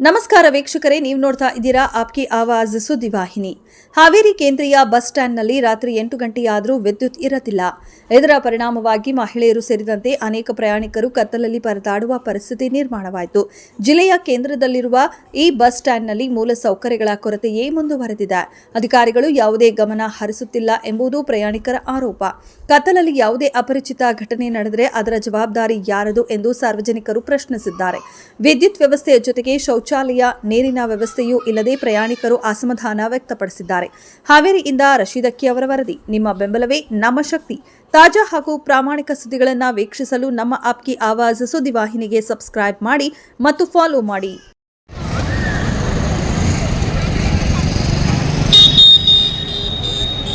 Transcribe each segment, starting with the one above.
ನಮಸ್ಕಾರ ವೀಕ್ಷಕರೇ, ನೀವು ನೋಡ್ತಾ ಇದ್ದೀರಾ ಆಪ್ಕಿ ಆವಾಜ್ ಸುದ್ದಿವಾಹಿನಿ ಹಾವೇರಿ ಕೇಂದ್ರೀಯ ಬಸ್ ಸ್ಟ್ಯಾಂಡ್ನಲ್ಲಿ ರಾತ್ರಿ ಎಂಟು ಗಂಟೆಯಾದರೂ ವಿದ್ಯುತ್ ಇರತಿಲ್ಲ ಇದರ ಪರಿಣಾಮವಾಗಿ ಮಹಿಳೆಯರು ಸೇರಿದಂತೆ ಅನೇಕ ಪ್ರಯಾಣಿಕರು ಕತ್ತಲಲ್ಲಿ ಪರದಾಡುವ ಪರಿಸ್ಥಿತಿ ನಿರ್ಮಾಣವಾಯಿತು. ಜಿಲ್ಲೆಯ ಕೇಂದ್ರದಲ್ಲಿರುವ ಈ ಬಸ್ ಸ್ಟ್ಯಾಂಡ್ನಲ್ಲಿ ಮೂಲ ಸೌಕರ್ಯಗಳ ಕೊರತೆಯೇ ಮುಂದುವರೆದಿದೆ. ಅಧಿಕಾರಿಗಳು ಯಾವುದೇ ಗಮನ ಹರಿಸುತ್ತಿಲ್ಲ ಎಂಬುದು ಪ್ರಯಾಣಿಕರ ಆರೋಪ. ಕತ್ತಲಲ್ಲಿ ಯಾವುದೇ ಅಪರಿಚಿತ ಘಟನೆ ನಡೆದರೆ ಅದರ ಜವಾಬ್ದಾರಿ ಯಾರದು ಎಂದು ಸಾರ್ವಜನಿಕರು ಪ್ರಶ್ನಿಸಿದ್ದಾರೆ. ವಿದ್ಯುತ್ ವ್ಯವಸ್ಥೆಯ ಜೊತೆಗೆ ಶೌಚಾಲಯ ನೀರಿನ ವ್ಯವಸ್ಥೆಯೂ ಇಲ್ಲದೆ ಪ್ರಯಾಣಿಕರು ಅಸಮಾಧಾನ ವ್ಯಕ್ತಪಡಿಸಿದ್ದಾರೆ. ಹಾವೇರಿಯಿಂದ ರಶೀದಕ್ಕಿ ಅವರ ವರದಿ. ನಿಮ್ಮ ಬೆಂಬಲವೇ ನಮ್ಮ ಶಕ್ತಿ. ತಾಜಾ ಹಾಗೂ ಪ್ರಾಮಾಣಿಕ ಸುದ್ದಿಗಳನ್ನು ವೀಕ್ಷಿಸಲು ನಮ್ಮ ಆಪ್ಕಿ ಆವಾಜ್. ಸುದ್ದಿವಾಹಿನಿಗೆ ಸಬ್ಸ್ಕ್ರೈಬ್ ಮಾಡಿ ಮತ್ತು ಫಾಲೋ ಮಾಡಿ.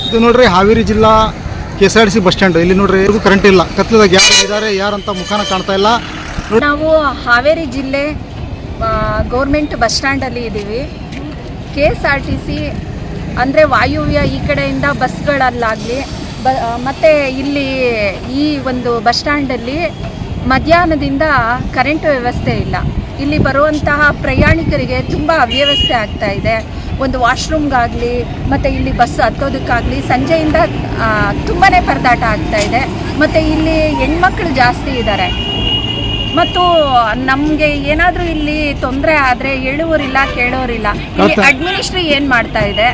ಇದು ನೋಡ್ರಿ ಹಾವೇರಿ ಜಿಲ್ಲಾ K S R C bus stand. ಇಲ್ಲಿ ನೋಡ್ರಿ ಕರೆಂಟ್ ಇಲ್ಲ. ಕತ್ಲದಾಗ ಯಾರು ಇದ್ದಾರೆ ಯಾರಂತ ಮುಖಾನ ಕಾಣ್ತಾ ಇಲ್ಲ. ನಾವು ಹಾವೇರಿ ಜಿಲ್ಲೆ ಗೌರ್ಮೆಂಟ್ ಬಸ್ ಸ್ಟ್ಯಾಂಡಲ್ಲಿ ಇದ್ದೀವಿ K S R T C ಅಂದರೆ ವಾಯುವ್ಯ ಈ ಕಡೆಯಿಂದ ಬಸ್ಗಳಲ್ಲಾಗಲಿ ಬ ಮತ್ತು ಇಲ್ಲಿ ಈ ಒಂದು ಬಸ್ ಸ್ಟ್ಯಾಂಡಲ್ಲಿ ಮಧ್ಯಾಹ್ನದಿಂದ ಕರೆಂಟ್ ವ್ಯವಸ್ಥೆ ಇಲ್ಲ. ಇಲ್ಲಿ ಬರುವಂತಹ ಪ್ರಯಾಣಿಕರಿಗೆ ತುಂಬ ಅವ್ಯವಸ್ಥೆ ಆಗ್ತಾ ಇದೆ. ಒಂದು ವಾಶ್ರೂಮ್ಗಾಗಲಿ ಮತ್ತು ಇಲ್ಲಿ ಬಸ್ ಹತ್ತೋದಕ್ಕಾಗಲಿ ಸಂಜೆಯಿಂದ ತುಂಬಾ ಪರದಾಟ ಆಗ್ತಾ ಇದೆ. ಮತ್ತು ಇಲ್ಲಿ ಹೆಣ್ಮಕ್ಳು ಜಾಸ್ತಿ ಇದ್ದಾರೆ. ಮತ್ತು ನಮಗೆ ಏನಾದರೂ ಇಲ್ಲಿ ತೊಂದರೆ ಆದರೆ ಹೇಳುವರಿಲ್ಲ ಕೇಳೋರಿಲ್ಲ. ಇಲ್ಲಿ ಅಡ್ಮಿನಿಸ್ಟ್ರಿ ಏನು ಮಾಡ್ತಾ ಇದೆ?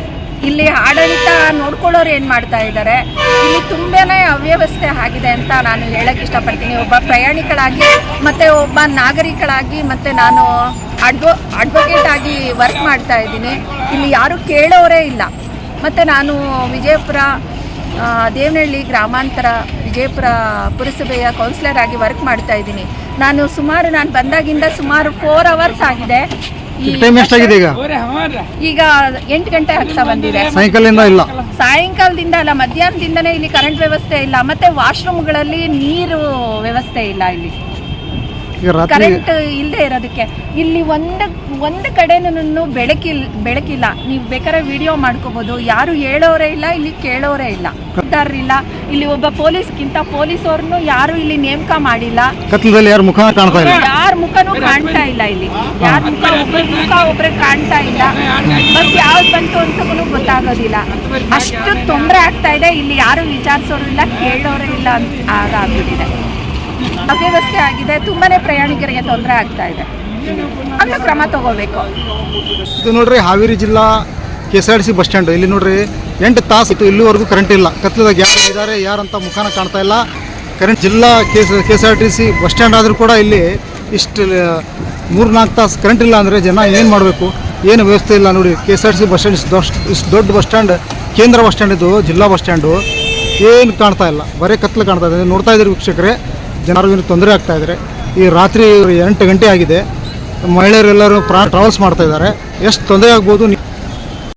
ಇಲ್ಲಿ ಆಡಳಿತ ನೋಡ್ಕೊಳ್ಳೋರು ಏನು ಮಾಡ್ತಾ ಇದ್ದಾರೆ ಇಲ್ಲಿ ತುಂಬಾನೇ ಅವ್ಯವಸ್ಥೆ ಆಗಿದೆ ಅಂತ ನಾನು ಹೇಳಕ್ ಇಷ್ಟಪಡ್ತೀನಿ. ಒಬ್ಬ ಪ್ರಯಾಣಿಕಳಾಗಿ ಮತ್ತೆ ಒಬ್ಬ ನಾಗರಿಕಳಾಗಿ ಮತ್ತೆ ನಾನು ಅಡ್ವೊ ಅಡ್ವೊಕೇಟ್ ಆಗಿ ವರ್ಕ್ ಮಾಡ್ತಾ ಇದ್ದೀನಿ. ಇಲ್ಲಿ ಯಾರು ಕೇಳೋರೇ ಇಲ್ಲ. ಮತ್ತೆ ನಾನು ವಿಜಯಪುರ ದೇವನಹಳ್ಳಿ ಗ್ರಾಮಾಂತರ ವಿಜಯಪುರ ಪುರಸಭೆಯ ಕೌನ್ಸಿಲರ್ ಆಗಿ ವರ್ಕ್ ಮಾಡ್ತಾ ಇದ್ದೀನಿ. ನಾನು ಸುಮಾರು ನಾನು ಬಂದಾಗಿಂದ ಸುಮಾರು ಫೋರ್ ಅವರ್ಸ್ ಆಗಿದೆ. ಈಗ? ಈಗ ಎಂಟು ಗಂಟೆ ಆಗ್ತಾ ಬಂದಿದೆ. ಸಾಯಂಕಾಲದಿಂದ ಅಲ್ಲ ಮಧ್ಯಾಹ್ನದಿಂದನೇ ಇಲ್ಲಿ ಕರೆಂಟ್ ವ್ಯವಸ್ಥೆ ಇಲ್ಲ. ಮತ್ತೆ ವಾಶ್ರೂಮ್ಗಳಲ್ಲಿ ನೀರು ವ್ಯವಸ್ಥೆ ಇಲ್ಲ ಇಲ್ಲಿ. ಕರೆಂಟ್ ಇಲ್ಲದೆ ಇರೋದಕ್ಕೆ. ಇಲ್ಲಿ ಒಂದು ಒಂದು ಕಡೆನೂ ಬೆಳಕಿಲ್ ಬೆಳಕಿಲ್ಲ. ನೀವು ಬೇಕಾದ್ರೆ ವಿಡಿಯೋ ಮಾಡ್ಕೋಬಹುದು ಯಾರು ಹೇಳೋರೇ ಇಲ್ಲ ಇಲ್ಲಿ ಕೇಳೋರೇ ಇಲ್ಲ. ಇಲ್ಲ. ಇಲ್ಲಿ ಒಬ್ಬ ಪೊಲೀಸ್ಗಿಂತ ಪೊಲೀಸವ್ರನ್ನು ಯಾರು ಇಲ್ಲಿ ನೇಮಕ ಮಾಡಿಲ್ಲ. ಯಾರ ಯಾರು ಮುಖಾನ ಕಾಣ್ತಾ ಇಲ್ಲ? ಯಾರ ಮುಖನೂ ಕಾಣ್ತಾ ಇಲ್ಲ ಇಲ್ಲಿ. ಯಾರ ಮುಖ ಒಬ್ಬರ ಮುಖ ಒಬ್ಬರೇ ಕಾಣ್ತಾ ಇಲ್ಲ. ಬಸ್ ಯಾವ್ದು ಬಂತು ಅಂತಗೂ ಗೊತ್ತಾಗೋದಿಲ್ಲ. ಅಷ್ಟು ತೊಂದರೆ ಆಗ್ತಾ ಇದೆ. ಇಲ್ಲಿ ಯಾರು ವಿಚಾರಿಸೋರು ಇಲ್ಲ ಕೇಳೋರೇ ಇಲ್ಲ ಅಂತ ಆಗಾಗ್ಬಿಟ್ಟಿದೆ ಅವ್ಯವಸ್ಥೆ ಆಗಿದೆ, ತುಂಬಾನೇ ಪ್ರಯಾಣಿಕರಿಗೆ ತೊಂದರೆ ಆಗ್ತಾ ಇದೆ. ಅದನ್ನು ಕ್ರಮ ತಗೋಬೇಕು. ಇದು ನೋಡ್ರಿ, ಹಾವೇರಿ ಜಿಲ್ಲಾ K S R bus stand. ಇಲ್ಲಿ ನೋಡ್ರಿ, ಎಂಟು ತಾಸು ಇತ್ತು ಇಲ್ಲಿವರೆಗೂ ಕರೆಂಟ್ ಇಲ್ಲ. ಕತ್ಲದಾಗ ಯಾರು ಇದ್ದಾರೆ ಯಾರಂತ ಮುಖಾನ ಕಾಣ್ತಾ ಇಲ್ಲ. ಕರೆಂಟ್ ಜಿಲ್ಲಾ K S R T C bus stand ಆದರೂ ಕೂಡ ಇಲ್ಲಿ ಇಷ್ಟು ಮೂರು ನಾಲ್ಕು ತಾಸು ಕರೆಂಟ್ ಇಲ್ಲ ಅಂದರೆ ಜನ ಏನು ಮಾಡಬೇಕು? ಏನು ವ್ಯವಸ್ಥೆ ಇಲ್ಲ ನೋಡಿ. K S R T C bus stand ಇಷ್ಟು ದೊಡ್ಡ ಬಸ್ ಸ್ಟ್ಯಾಂಡ್, ಕೇಂದ್ರ ಬಸ್ ಸ್ಟ್ಯಾಂಡ್ ಇದು, ಜಿಲ್ಲಾ ಬಸ್ ಸ್ಟ್ಯಾಂಡು. ಏನು ಕಾಣ್ತಾ ಇಲ್ಲ. ಬರೀ ಕತ್ಲು ಕಾಣ್ತಾ ಇದೆ. ನೋಡ್ತಾ ಇದ್ದೀರಿ ವೀಕ್ಷಕರೇ. ಜನರಿಗೆ ತೊಂದರೆ ಆಗ್ತಾ ಇದ್ದಾರೆ. ಈ ರಾತ್ರಿ ಎಂಟು ಗಂಟೆ ಆಗಿದೆ. ಮಹಿಳೆಯರೆಲ್ಲರೂ ಪ್ರಾ ಟ್ರಾವೆಲ್ಸ್ ಮಾಡ್ತಾ ಇದ್ದಾರೆ. ಎಷ್ಟು ತೊಂದರೆ ಆಗ್ಬೋದು